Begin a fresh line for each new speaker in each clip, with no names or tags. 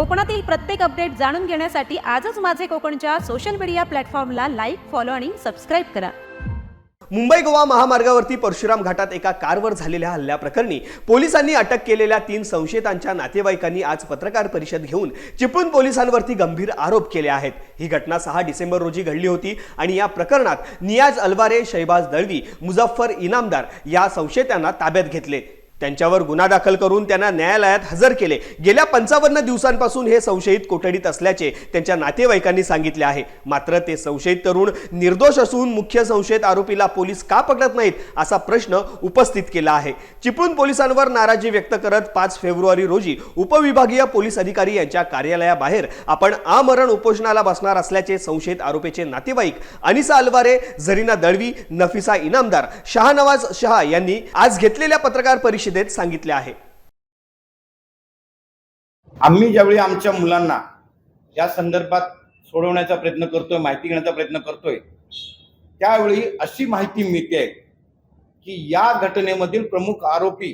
कोकणातील प्रत्येक अपडेट जाणून घेण्यासाठी आजच माझे कोकणच्या सोशल मीडिया प्लॅटफॉर्मला लाईक फॉलो आणि सबस्क्राईब करा.
मुंबई गोवा महामार्गावरती परशुराम घाटात एका कारवर झालेल्या हल्ल्याप्रकरणी पोलिसांनी अटक केलेल्या तीन संशयितांच्या नातेवाईकांनी आज पत्रकार परिषद घेऊन चिपळूण पोलिसांवरती गंभीर आरोप केले आहेत. ही घटना सहा डिसेंबर रोजी घडली होती आणि या प्रकरणात नियाज अलवारे शैबाज दळवी मुझफ्फर इनामदार या संशयितांना ताब्यात घेतले. त्यांच्यावर गुन्हा दाखल करून त्यांना न्यायालयात हजर केले. गेल्या पंचावन्न दिवसांपासून हे संशयित कोठडीत असल्याचे त्यांच्या नातेवाईकांनी सांगितले आहे. मात्र ते संशयित तरुण निर्दोष असून मुख्य संशयित आरोपीला पोलीस का पकडत नाहीत असा प्रश्न उपस्थित केला आहे. चिपळूण पोलिसांवर नाराजी व्यक्त करत पाच फेब्रुवारी रोजी उपविभागीय पोलीस अधिकारी यांच्या कार्यालयाबाहेर आपण आमरण उपोषणाला बसणार असल्याचे संशयित आरोपीचे नातेवाईक अनिसा अलवारे झरीना दळवी नफिसा इनामदार शहानवाज शहा यांनी आज घेतलेल्या पत्रकार परिषदेत सांगितले आहे.
आम्ही ज्यावेळी आमच्या मुलांना या संदर्भात सोडवण्याचा प्रयत्न करतोय माहिती घेण्याचा प्रयत्न करतोय त्यावेळी अशी माहिती मिळते की या घटनेमधील प्रमुख आरोपी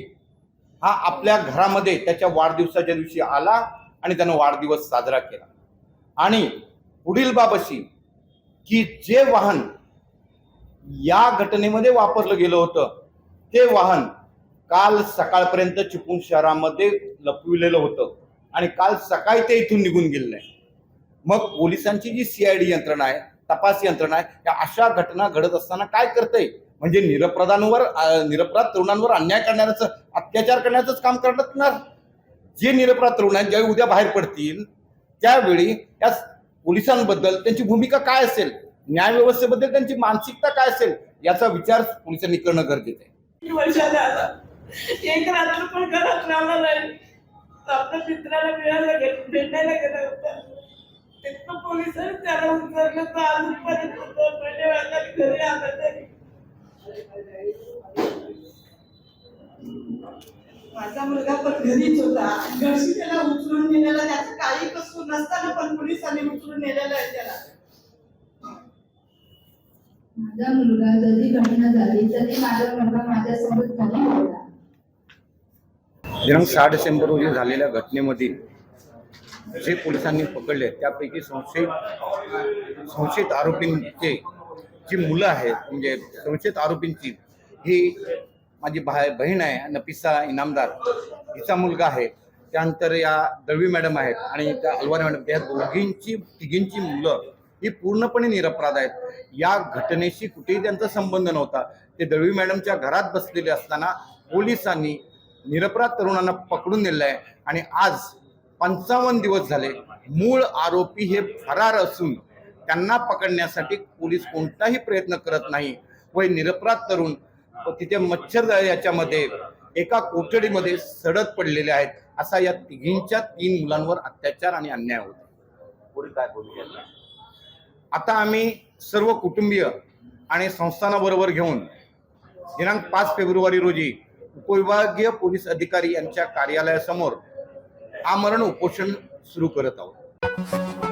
हा आपल्या घरामध्ये त्याच्या वाढदिवसाच्या दिवशी आला आणि त्यानं वाढदिवस साजरा केला. आणि पुढील बाब अशी की जे वाहन या घटनेमध्ये वापरलं गेलं होतं ते वाहन काल सकाळपर्यंत चिपळूण शहरामध्ये लपविलेलं होतं. आणि काल सकाळी ते इथून निघून गेलेलं आहे मग पोलिसांची जी सीआयडी यंत्रणा आहे तपास यंत्रणा आहे या अशा घटना घडत असताना काय करते म्हणजे निरपराधांवर निरपराध तरुणांवर अन्याय करण्याचं अत्याचार करण्याचंच काम करणार जे निरपराध तरुण आहेत ज्यावेळी उद्या बाहेर पडतील त्यावेळी या पोलिसांबद्दल त्यांची भूमिका काय असेल? न्यायव्यवस्थेबद्दल त्यांची मानसिकता काय असेल? याचा विचार पोलिसांनी करणं गरजेचं आहे.
एक रात्र पण घरात राहणार नाही. आपल्या मित्राला मिळायला गेलो भेटायला गेला होता. तिथं पोलिसांनी त्याला उचललं तर अजूनपर्यंत दोन महिने वाजता घरी आला तरी माझा मुलगा पण घरीच होता. घरची त्याला उचलून नेलेला त्याचं काही कसूर नसताना पण पोलिसांनी उचलून नेलेलं आहे त्याला.
माझा मुलगा जरी घटना झाली तरी माझा मुलगा माझ्यासोबत घरी होता
दिनांक सहा डिसेंबर रोजी झालेल्या घटनेमध्ये जे पोलिसांनी पकडले त्यापैकी संशयित संशयित आरोपींचे जी मुलं आहेत म्हणजे संशयित आरोपींची ही माझी भा बहीण आहे नफिसा इनामदार. हिचा मुलगा आहे. त्यानंतर या दळवी मॅडम आहेत आणि त्या अलवारे मॅडम. या दोघींची तिघींची मुलं ही पूर्णपणे निरपराध आहेत. या घटनेशी कुठेही त्यांचा संबंध नव्हता. ते दळवी मॅडमच्या घरात बसलेले असताना पोलिसांनी निरपराध तरुणांना पकडून नेलं आहे आणि आज पंचावन्न दिवस झाले मूळ आरोपी हे फरार असून त्यांना पकडण्यासाठी पोलीस कोणताही प्रयत्न करत नाही. व हे निरपराध तरुण तिथे मच्छर याच्यामध्ये एका कोठडीमध्ये सडत पडलेले आहेत. असा या तिघींच्या तीन मुलांवर अत्याचार आणि अन्याय होतो आता आम्ही सर्व कुटुंबीय आणि संस्थानाबरोबर घेऊन दिनांक पाच फेब्रुवारी रोजी उपविभागीय पोलीस अधिकारी यांच्या कार्यालयासमोर आमरण उपोषण सुरू करत आहोत.